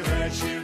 wretched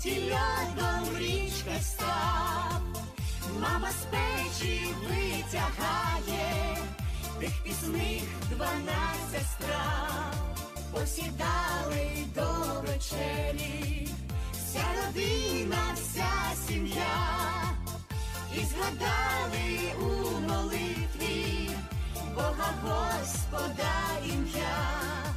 Утілятом річка став, мама з печі витягає, тих пісних дванадцять страв, посідали до вечері, вся родина, вся сім'я, і згадали у молитві Бога Господа ім'я.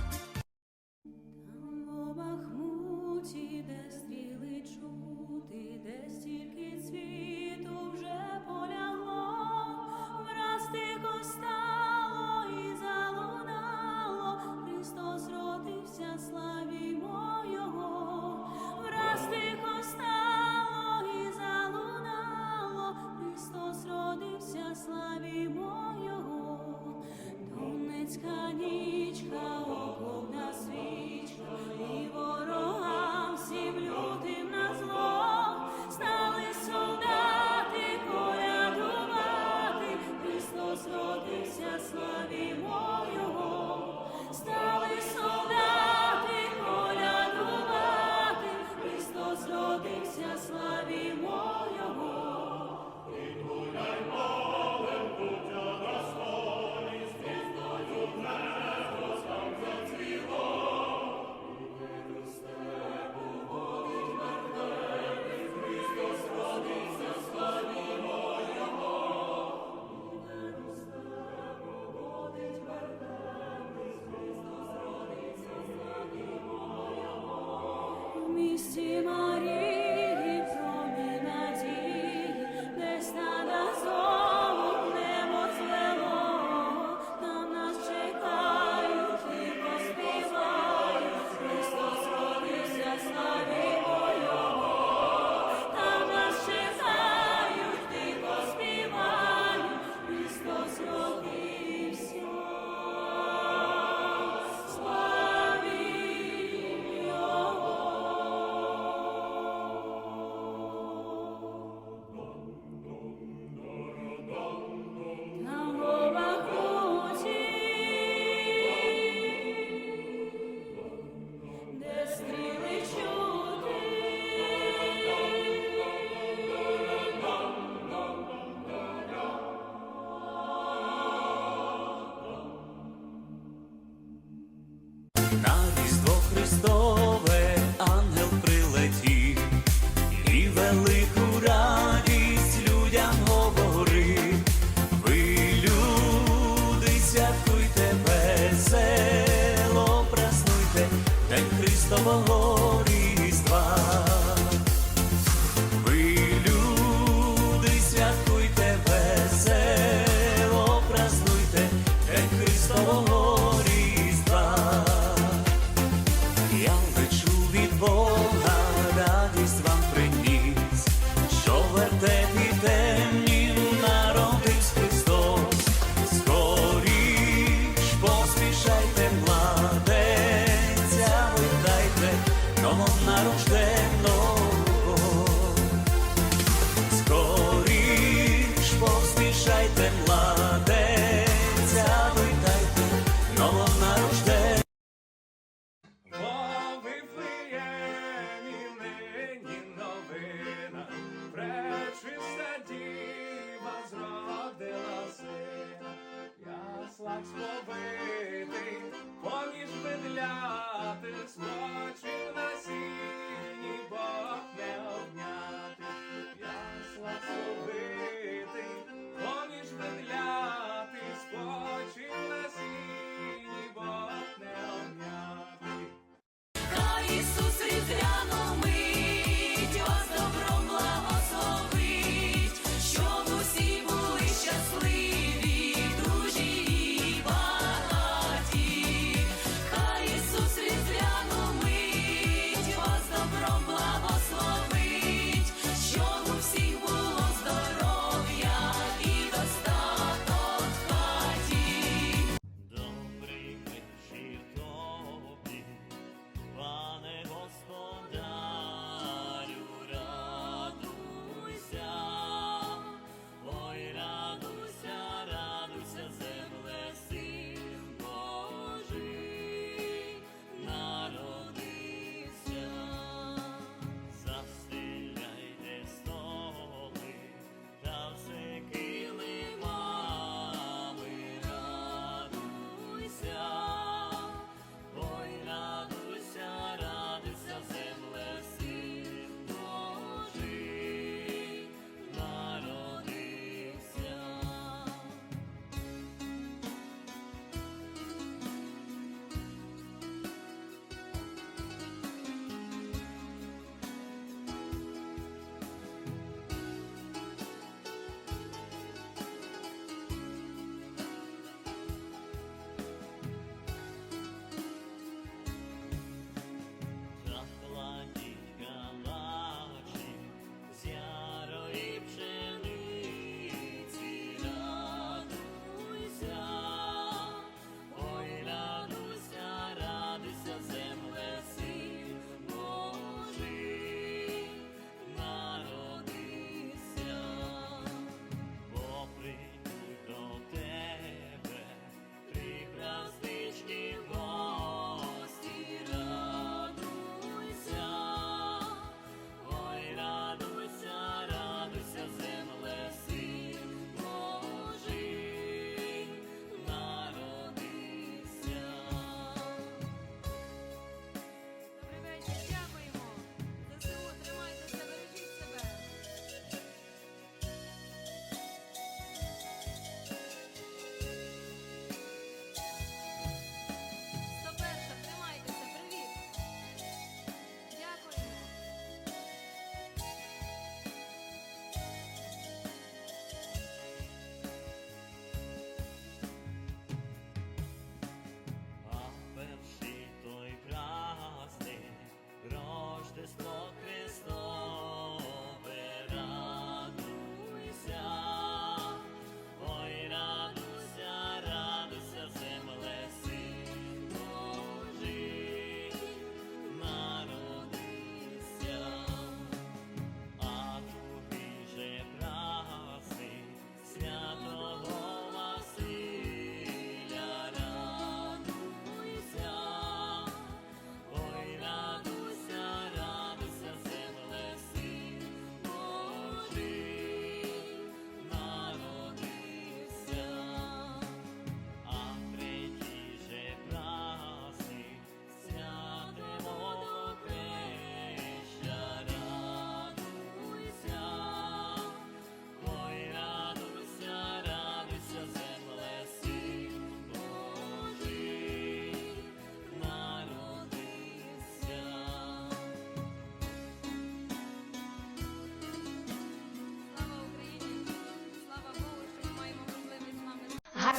Nari.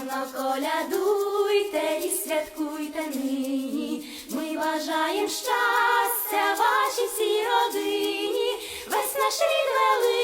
Голосно колядуйте і святкуйте нині. Ми бажаємо щастя вашій всій родині. Весь наш рід великий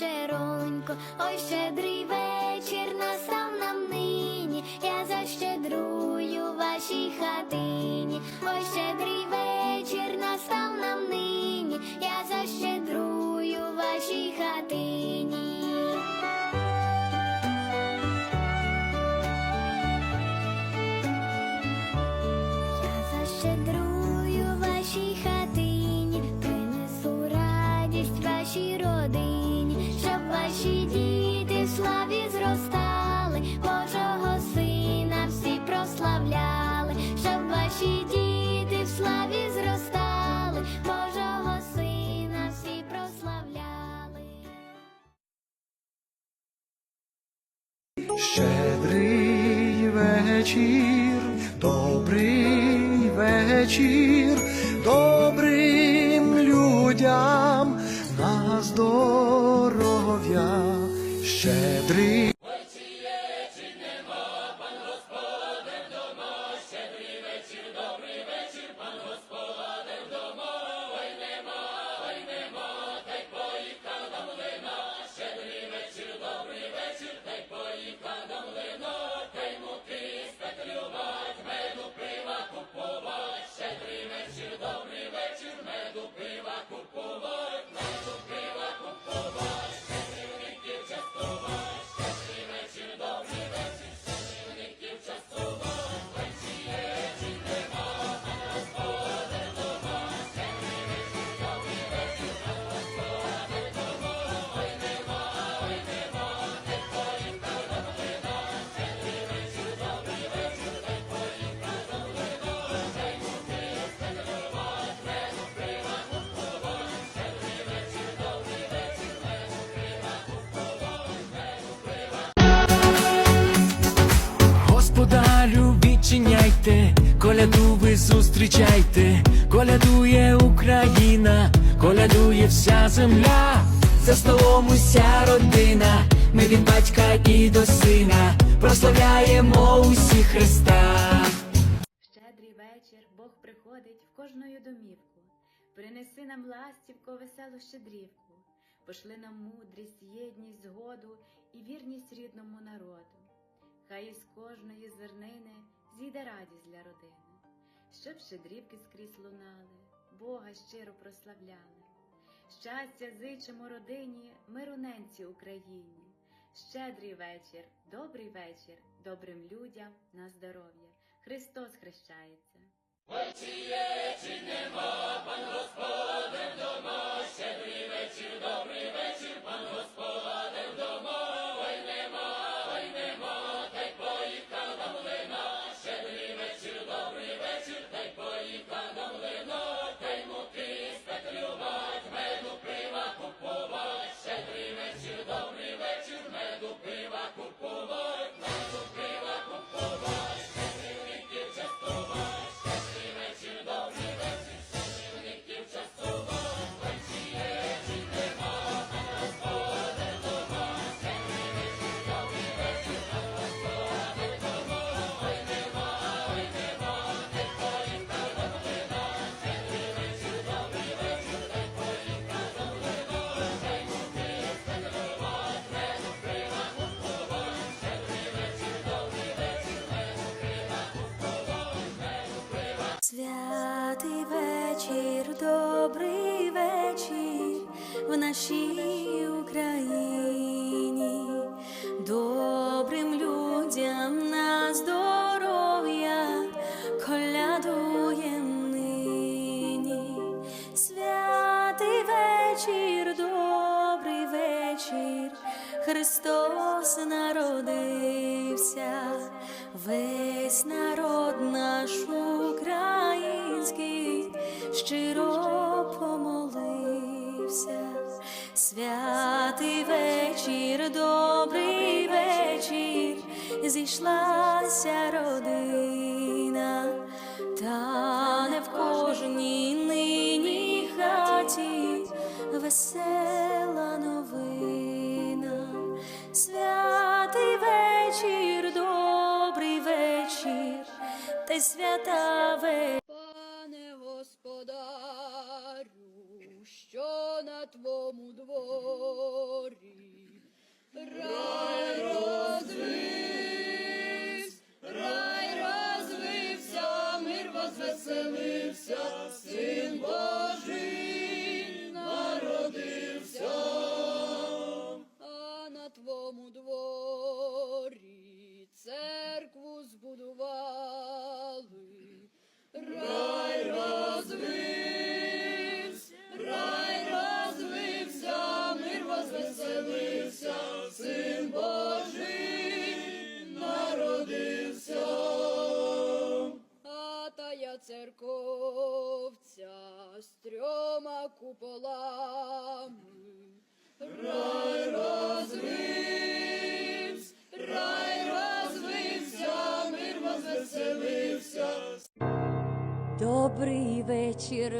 на вечероньку. Ой, щедрий вечір настав нам нині, я защедрую вашій хатині. Ой, щедрий вечір настав нам нині, я защедрую вашій хатині. Щедрий вечір, добрий вечір, добрим людям на здоров'я. Щедрий коляду ви зустрічайте, колядує Україна, колядує вся земля, за столом уся родина, ми від батька і до сина, прославляємо усі Христа. Щедрий вечір Бог приходить в кожною домівку. Принеси нам ластівко, веселу щедрівку, пошли нам мудрість, єдність, згоду і вірність рідному народу. Хай із кожної зернини зійде радість для родини, щоб щедрівки скрізь лунали, Бога щиро прославляли. Щастя зичимо родині, мируненці Україні. Щедрий вечір, добрий вечір, добрим людям на здоров'я. Христос хрещається. Вечіє чи нема, пан Господе вдома, щедрий вечір, добрий вечір, пан Господе вдома. Христос народився, весь народ наш український щиро помолився. Святий вечір, добрий вечір, зійшлася родина, та не в кожній нині хаті весела та свята ви. Пане господарю, що на твому дворі, рай розвився, рай розвився, мир возвеселився,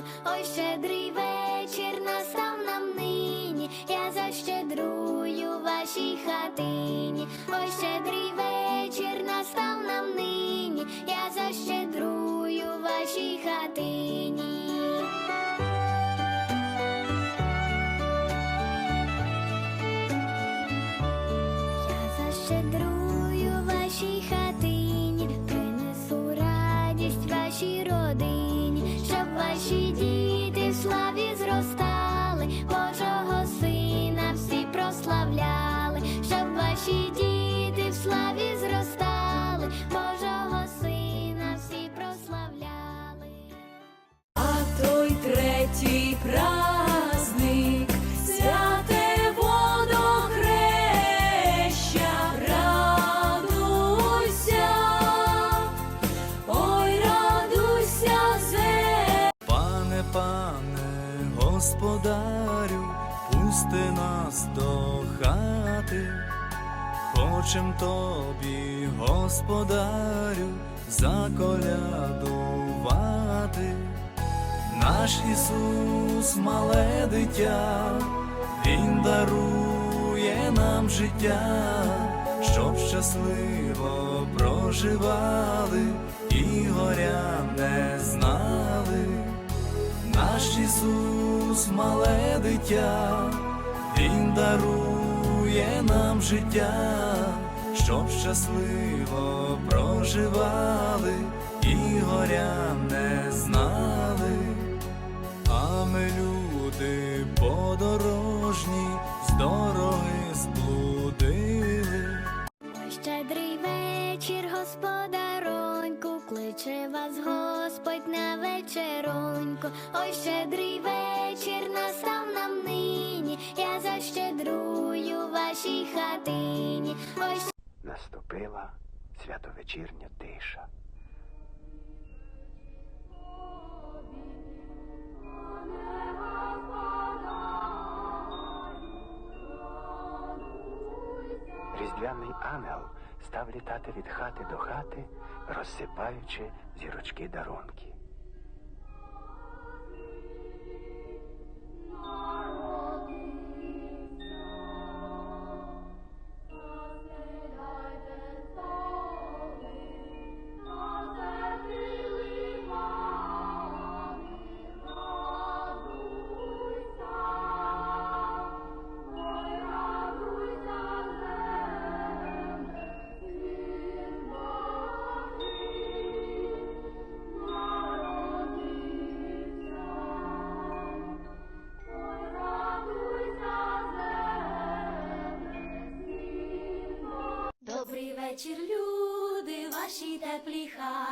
вечероньку. Ой, щедрий вечір настав нам нині, я защедрую вашій хатині. Ой, щедрий вечір настав нам нині, я защедрую вашій хатині. Праздник, святе водохреща, радуйся, ой, радуйся. Пане, пане, господарю, пусти нас до хати, хочем тобі, господарю, заколядувати. Наш Ісус, мале дитя, Він дарує нам життя, щоб щасливо проживали і горя не знали. Наш Ісус, мале дитя, Він дарує нам життя, щоб щасливо проживали і горя не знали. А ми люди подорожні, з дороги зблудили. Ой, щедрий вечір, господароньку, кличе вас Господь на вечір. сонечко, ой, щедрий вечір настав нам нині. Я защедрую вашій хатині. Ой, Наступила святовечірня тиша. Став літати від хати до хати, розсипаючи зірочки дарунки.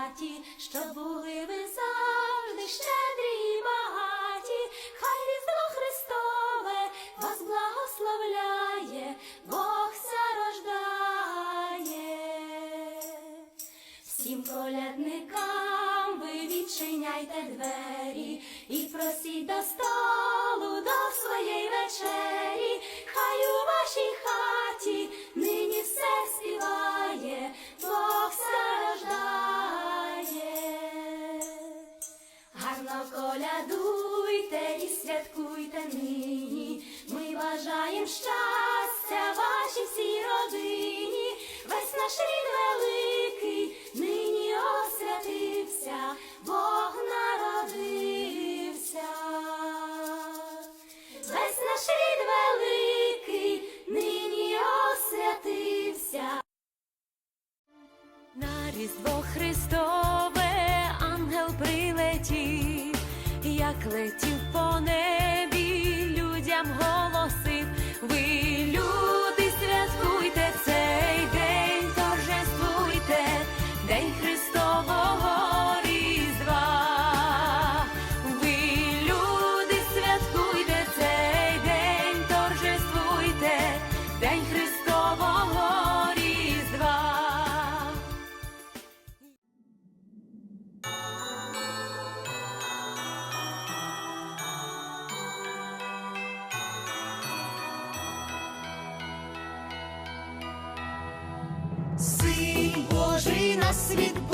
Хаті, щоб були ви завжди щедрі і багаті. Хай Різдво Христове вас благословляє, Бог ся рождає. Всім колядникам ви відчиняйте двері і Гарно колядуйте і святкуйте нині. Ми бажаєм щастя вашій всій родині. Весь наш рід великий нині освятився, Бог народився. Весь наш рід великий нині освятився. На Різдво Христове ангел прилетів, як летів по небі, людям голосив. Ви, світ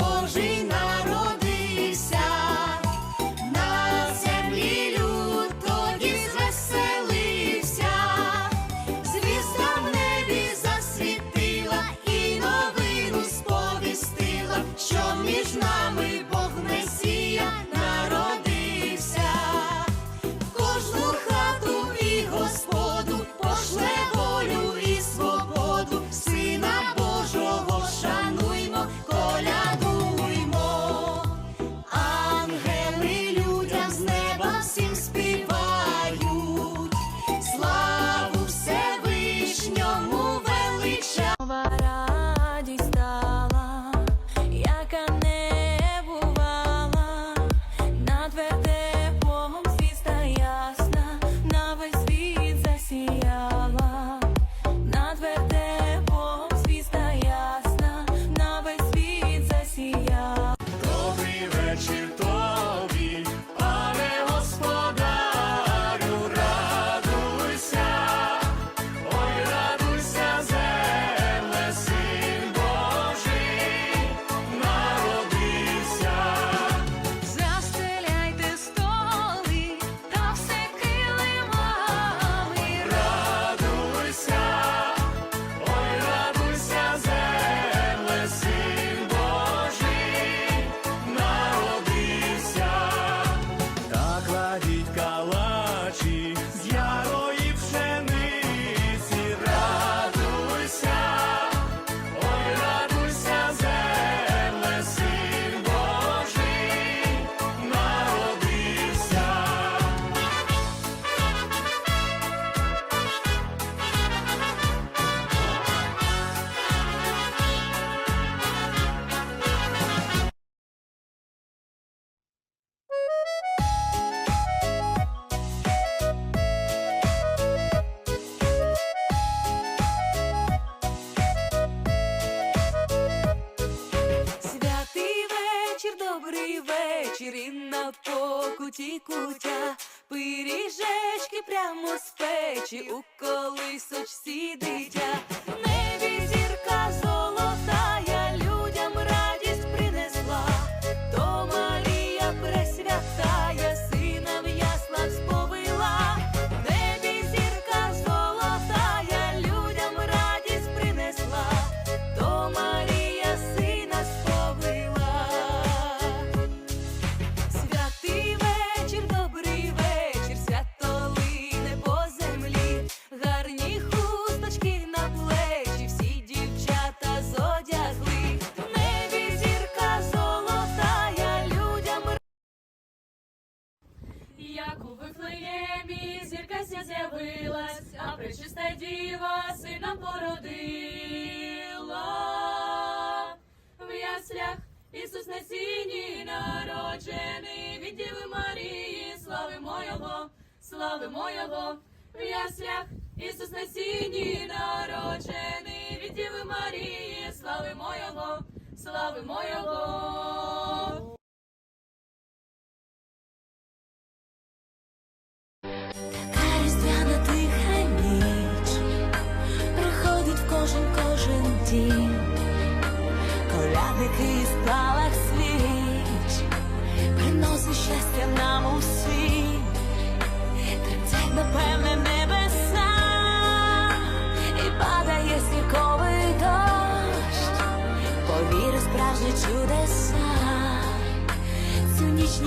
його в яслях, Ісус на сіні народжений, від Діви Марії, слави моєго, слави моєго.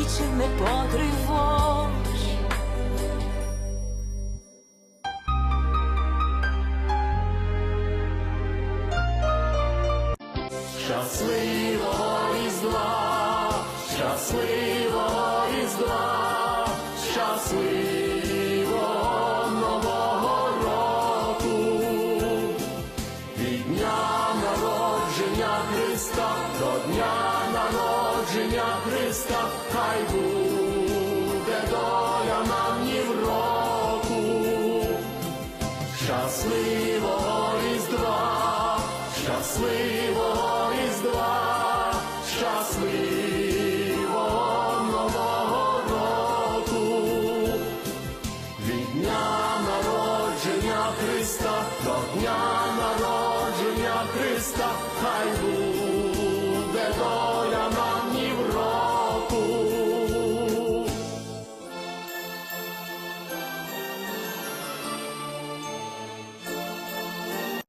Більше не потривож. Щасливого різдва, щасливого різдва, щасливого.